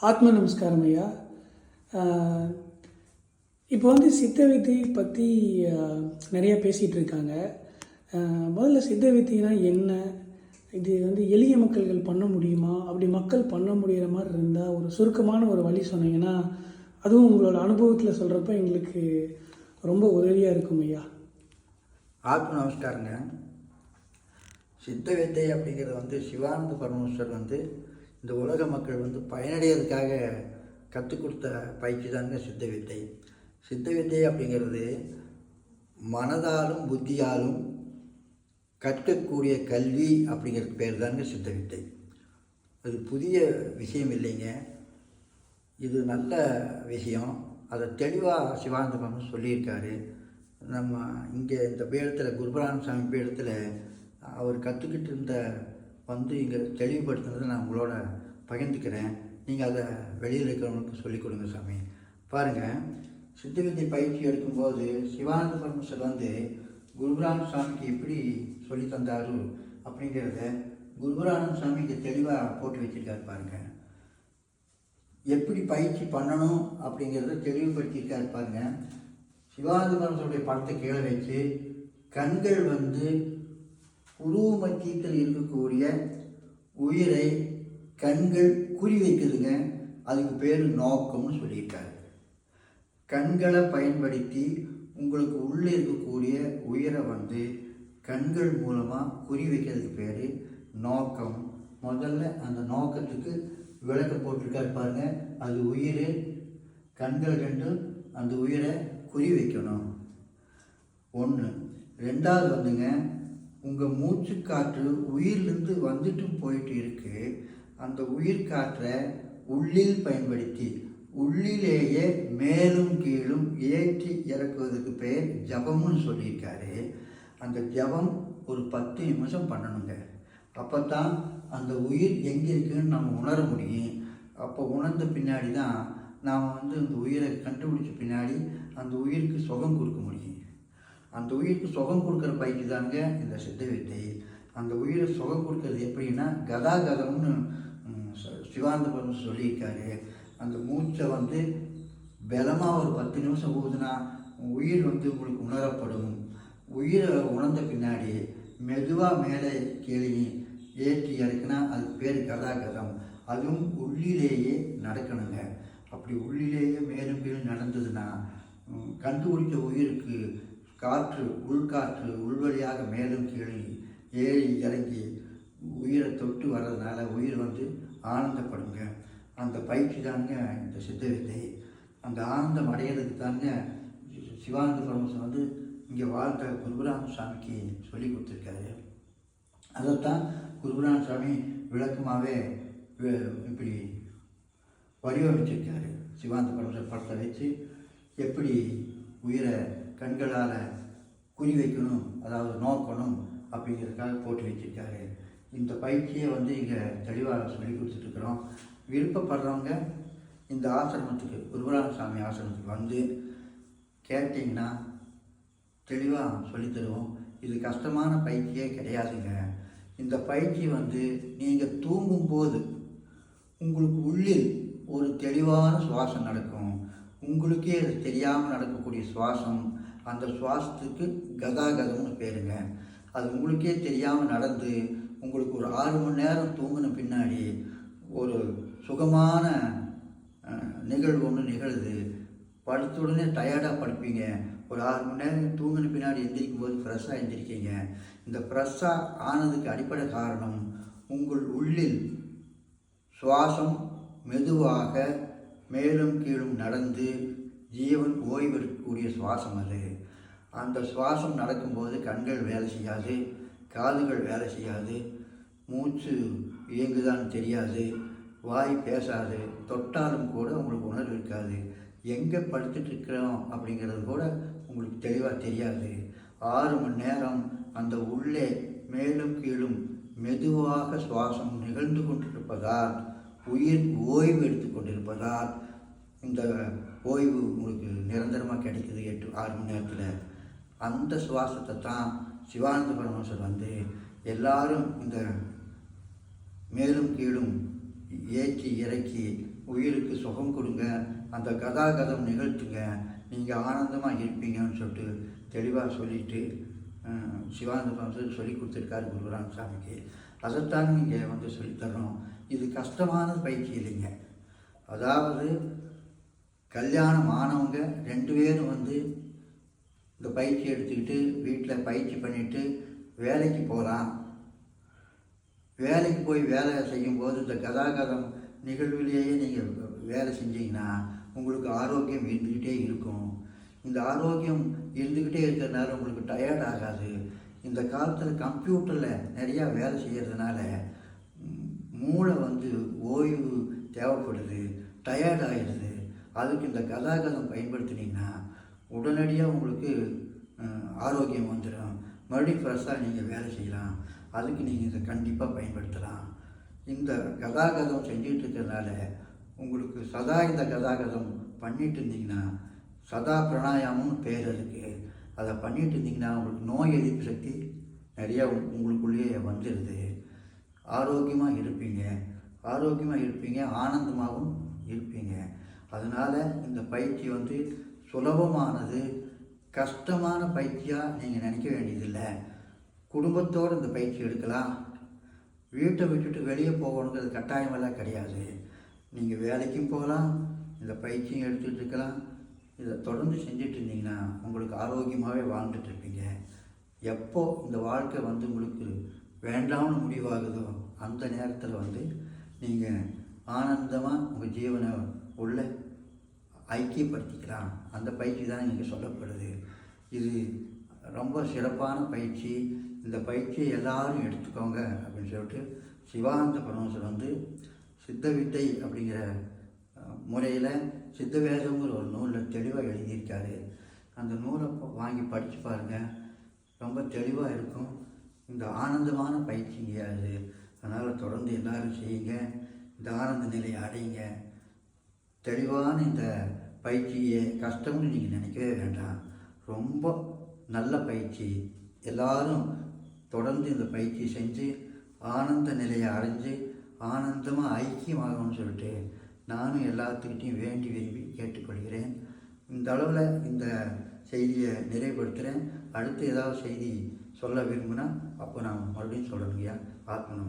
ஆத்ம நமஸ்காரம் ஐயா இப்போ வந்து சித்த வித்தை பற்றி நிறைய பேசிகிட்டு இருக்காங்க முதல்ல சித்த வித்தைனா என்ன? இது வந்து எளிய மக்கள்கள் பண்ண முடியுமா? அப்படி மக்கள் பண்ண முடிகிற மாதிரி இருந்தால் ஒரு சுருக்கமான ஒரு வழி சொன்னீங்கன்னா அதுவும் உங்களோட அனுபவத்தில் சொல்கிறப்ப எங்களுக்கு ரொம்ப உதவியாக இருக்கும் ஐயா. ஆத்ம நமஸ்காரங்க சித்த வித்தை அப்படிங்கிறது வந்து சிவானந்த பரமேஸ்வர் வந்து இந்த உலக மக்கள் வந்து பயனடைகிறதுக்காக கற்றுக் கொடுத்த பயிற்சி தாங்க சித்த வித்தை. சித்த வித்தை அப்படிங்கிறது மனதாலும் புத்தியாலும் கற்கக்கூடிய கல்வி அப்படிங்கிறது பேர் தாங்க சித்த வித்தை. அது புதிய விஷயம் இல்லைங்க. இது நல்ல விஷயம். அதை தெளிவாக சிவானந்த சொல்லியிருக்காரு. நம்ம இங்கே இந்த பீடத்தில் குருபரான சாமி பீடத்தில் அவர் கற்றுக்கிட்டு இருந்த வந்து இங்கே தெளிவுபடுத்தினதை நான் உங்களோட பகிர்ந்துக்கிறேன். நீங்கள் அதை வெளியில் இருக்கிறவங்களுக்கு சொல்லிக் கொடுங்க சாமி. பாருங்கள் சித்த வித்தை பயிற்சி எடுக்கும்போது சிவானந்த பரமேஸ்வர் வந்து குருபரான சாமிக்கு எப்படி சொல்லி தந்தாரு அப்படிங்கிறத குருபுரானந்த சாமி இங்கே தெளிவாக போட்டு வச்சுருக்காரு பாருங்கள் எப்படி பயிற்சி பண்ணணும் அப்படிங்கிறத தெளிவுபடுத்தியிருக்காரு பாருங்கள் சிவானந்த பரமசுடைய படத்தை கீழே வச்சு கண்கள் வந்து உருவ மத்தியத்தில் இருக்கக்கூடிய உயிரை கண்கள் குறி வைக்குதுங்க. அதுக்கு பேர் நோக்கம்னு சொல்லியிருக்காரு. கண்களை பயன்படுத்தி உங்களுக்கு உள்ளே இருக்கக்கூடிய உயிரை வந்து கண்கள் மூலமாக குறி வைக்கிறதுக்கு பேர் நோக்கம். முதல்ல அந்த நோக்கத்துக்கு விளக்கு போட்டிருக்காரு பாருங்க. அது உயிர் கண்கள் ரெண்டும் அந்த உயிரை குறி வைக்கணும். ஒன்று ரெண்டாவது வந்துங்க உங்கள் மூச்சு காற்று உயிர்லேருந்து வந்துட்டு போயிட்டு இருக்கு அந்த உயிர் காற்றை உள்ளில் பயன்படுத்தி உள்ளிலேயே மேலும் கீழும் ஏற்றி இறக்குவதற்கு பேர் ஜபம்னு சொல்லியிருக்காரு. அந்த ஜபம் ஒரு பத்து நிமிஷம் பண்ணணுங்க. அப்போ தான் அந்த உயிர் எங்கே இருக்குன்னு நம்ம உணர முடியும். அப்போ உணர்ந்த பின்னாடி தான் நாம் வந்து அந்த உயிரை கண்டுபிடிச்ச பின்னாடி அந்த உயிருக்கு சுகம் கொடுக்க முடியும். அந்த உயிருக்கு சுகம் கொடுக்குற பயிற்சி தாங்க இந்த சித்த வித்தை அந்த உயிரை சுகம் கொடுக்கறது எப்படின்னா கதாகதம்னு ம், சிவானந்த பரம சொல்லியிருக்காரு. அந்த மூச்சை வந்து பலமாக ஒரு பத்து நிமிஷம் ஊதுனா உயிர் வந்து உங்களுக்கு உணரப்படும். உயிரை உணர்ந்த பின்னாடி மெதுவாக மேலே கீழே ஏற்றி இறக்குனா அது பேர் கதாகதம். அதுவும் உள்ளிலேயே நடக்கணுங்க. அப்படி உள்ளிலேயே மேலும் கீழும் நடந்ததுன்னா கண்டுபிடிச்ச உயிருக்கு காற்று உள்காற்று உள்வழியாக மேலும் கீழே ஏறி இறங்கி உயிரை தொட்டு வர்றதுனால உயிர் வந்து ஆனந்தப்படுங்க. அந்த பயிற்சி தாங்க இந்த சித்த வித்தை அந்த ஆனந்தம் அடையிறதுக்கு தாங்க சிவானந்த பரமசன் வந்து இங்கே வாழ்ந்த குருபுராம சுவாமிக்கு சொல்லி கொடுத்துருக்காரு. அதைத்தான் குருபுராம சுவாமி விளக்கமாகவே இப்படி வடிவமைச்சிருக்காரு. சிவானந்த பரமசன் படத்தை வச்சு எப்படி உயிரை கண்களால் குறி வைக்கணும் அதாவது நோக்கணும் அப்படிங்கிறதுக்காக போட்டு வச்சுருக்காரு. இந்த பயிற்சியை வந்து இங்கே தெளிவாக சொல்லி கொடுத்துட்ருக்குறோம். விருப்பப்படுறவங்க இந்த ஆசிரமத்துக்கு குருபராம சாமி ஆசிரமத்துக்கு வந்து கேட்டிங்கன்னா தெளிவாக சொல்லித் தருவோம். இது கஷ்டமான பயிற்சியே கிடையாதுங்க. இந்த பயிற்சி வந்து நீங்கள் தூங்கும்போது உங்களுக்கு உள்ளில் ஒரு தெளிவான சுவாசம் நடக்கும். உங்களுக்கே அது தெரியாமல் நடக்கக்கூடிய சுவாசம் அந்த சுவாசத்துக்கு கதாகதம்னு பேருங்க. அது உங்களுக்கே தெரியாமல் நடந்து உங்களுக்கு ஒரு ஆறு மணி நேரம் தூங்கின பின்னாடி ஒரு சுகமான நிகழ்வு ஒன்று நிகழுது. படுத்த உடனே டயர்டாக படுப்பீங்க. ஒரு ஆறு மணி நேரம் தூங்கின பின்னாடி எந்திரிக்கும் போது ஃப்ரெஷ்ஷாக எந்திரிக்கீங்க. இந்த ஃப்ரெஷ்ஷாக ஆனதுக்கு அடிப்படை காரணம் உங்கள் உள்ளில் சுவாசம் மெதுவாக மேலும் கீழும் நடந்து ஜீவன் ஓய்வெடுக்கக்கூடிய சுவாசம் அது. அந்த சுவாசம் நடக்கும்போது கண்கள் வேலை செய்யாது காதுகள் வேலை செய்யாது மூச்சு இயங்குதான்னு தெரியாது வாய் பேசாது தொட்டாலும் கூட உங்களுக்கு உணர்வு இருக்காது. எங்கே படுத்துட்டு இருக்கிறோம் அப்படிங்கிறது கூட உங்களுக்கு தெளிவாக தெரியாது. ஆறு மணி நேரம் அந்த உள்ளே மேலும் கீழும் மெதுவாக சுவாசம் நிகழ்ந்து கொண்டிருப்பதால் உயிர் ஓய்வு எடுத்து கொண்டிருப்பதால் இந்த ஓய்வு உங்களுக்கு நிரந்தரமாக கிடைக்குது எட்டு ஆறு மணி நேரத்தில். அந்த சுவாசத்தை தான் சிவானந்த பரமேஸ்வர் வந்து எல்லாரும் இந்த மேலும் கீழும் ஏற்றி இறக்கி உயிருக்கு சுகம் கொடுங்க அந்த கதாகதம் நிகழ்த்துங்க நீங்கள் ஆனந்தமாக இருப்பீங்கன்னு சொல்லிட்டு தெளிவாக சொல்லிட்டு சிவானந்த பரமேஸ்வர் சொல்லி கொடுத்துருக்காரு குருராம் சாமிக்கு அதைத்தான் நீங்கள் வந்து சொல்லித்தரணும் இது கஷ்டமான பயிற்சி இல்லைங்க. அதாவது கல்யாணம் ஆனவங்க ரெண்டு பேரும் வந்து இந்த பயிற்சி எடுத்துக்கிட்டு வீட்டில் பயிற்சி பண்ணிட்டு வேலைக்கு போகலாம் வேலைக்கு போய் வேலை செய்யும்போது இந்த கதாகதம் நிகழ்விலேயே நீங்கள் வேலை செஞ்சீங்கன்னா உங்களுக்கு ஆரோக்கியம் இருந்துக்கிட்டே இருக்கும். இந்த ஆரோக்கியம் இருந்துக்கிட்டே இருக்கிறதுனால உங்களுக்கு டயர்ட் ஆகாது. இந்த காலத்தில் கம்ப்யூட்டரில் நிறையா வேலை செய்கிறதுனால மூளை வந்து ஓய்வு தேவைப்படுது டயர்ட் ஆகிடுது அதுக்கு இந்த கதாகதம் பயன்படுத்தினீங்கன்னா உடனடியாக உங்களுக்கு ஆரோக்கியம் வந்துடும் மறுபடியும் ஃப்ரெஷ்ஷாக நீங்கள் வேலை செய்யலாம். அதுக்கு நீங்கள் இதை கண்டிப்பாக பயன்படுத்தலாம். இந்த கதாகதம் செஞ்சிகிட்டு இருக்கிறதுனால உங்களுக்கு சதா இந்த கதாகதம் பண்ணிட்டு இருந்தீங்கன்னா சதா பிராணாயாமம்னு பேர் அதுக்கு அதை பண்ணிட்டு இருந்தீங்கன்னா உங்களுக்கு நோய் எதிர்ப்பு சக்தி நிறையா உங்களுக்குள்ளேயே வந்துடுது ஆரோக்கியமாக இருப்பீங்க. ஆரோக்கியமாக இருப்பீங்க. ஆனந்தமாகவும் அதனால் இந்த பயிற்சி வந்து சுலபமானது கஷ்டமான பயிற்சியாக நீங்கள் நினைக்க வேண்டியதில்லை. குடும்பத்தோடு இந்த பயிற்சி எடுக்கலாம். வீட்டை விட்டுட்டு வெளியே போகணுங்கிறது கட்டாயமெல்லாம் கிடையாது. நீங்கள் வேலைக்கும் போகலாம் இந்த பயிற்சியும் எடுத்துகிட்டு இருக்கலாம். இதை தொடர்ந்து செஞ்சுட்டு இருந்தீங்கன்னா உங்களுக்கு ஆரோக்கியமாகவே வாழ்ந்துட்டு இருப்பீங்க. எப்போ இந்த வாழ்க்கை வந்து உங்களுக்கு வேண்டாம்னு முடிவாகுதோ அந்த நேரத்தில் வந்து நீங்கள் ஆனந்தமாக உங்கள் ஜீவனை உள்ள ஐக்கியப்படுத்திக்கலாம். அந்த பயிற்சி தான் இங்கே சொல்லப்படுது. இது ரொம்ப சிறப்பான பயிற்சி. இந்த பயிற்சியை எல்லாரும் எடுத்துக்கோங்க அப்படின்னு சொல்லிட்டு சிவானந்த பரமசர் வந்து சித்த வித்தை அப்படிங்கிற முறையில் சித்தவேதங்கிற ஒரு நூலில் தெளிவாக எழுதியிருக்காரு. அந்த நூலை வாங்கி படித்து பாருங்கள் ரொம்ப தெளிவாக இருக்கும். இந்த ஆனந்தமான பயிற்சிங்க அது. அதனால் தொடர்ந்து எல்லோரும் செய்யுங்க. இந்த ஆனந்த நிலையை அடையுங்க. தெளிவான இந்த பயிற்சியை கஷ்டம்னு நீங்கள் நினைக்கவே வேண்டாம். ரொம்ப நல்ல பயிற்சி. எல்லாரும் தொடர்ந்து இந்த பயிற்சி செஞ்சு ஆனந்த நிலையை அடைஞ்சு ஆனந்தமாக ஐக்கியமாகணும்னு சொல்லிட்டு நானும் எல்லாத்துக்கிட்டையும் வேண்டி விரும்பி கேட்டுக்கொள்கிறேன். இந்த அளவில் இந்த செய்தியை நிறைவுபடுத்துகிறேன் அடுத்து ஏதாவது செய்தி சொல்ல விரும்புனா அப்போ நான் மறுபடியும் சொல்லணுங்கய்யா ஆத்மனம்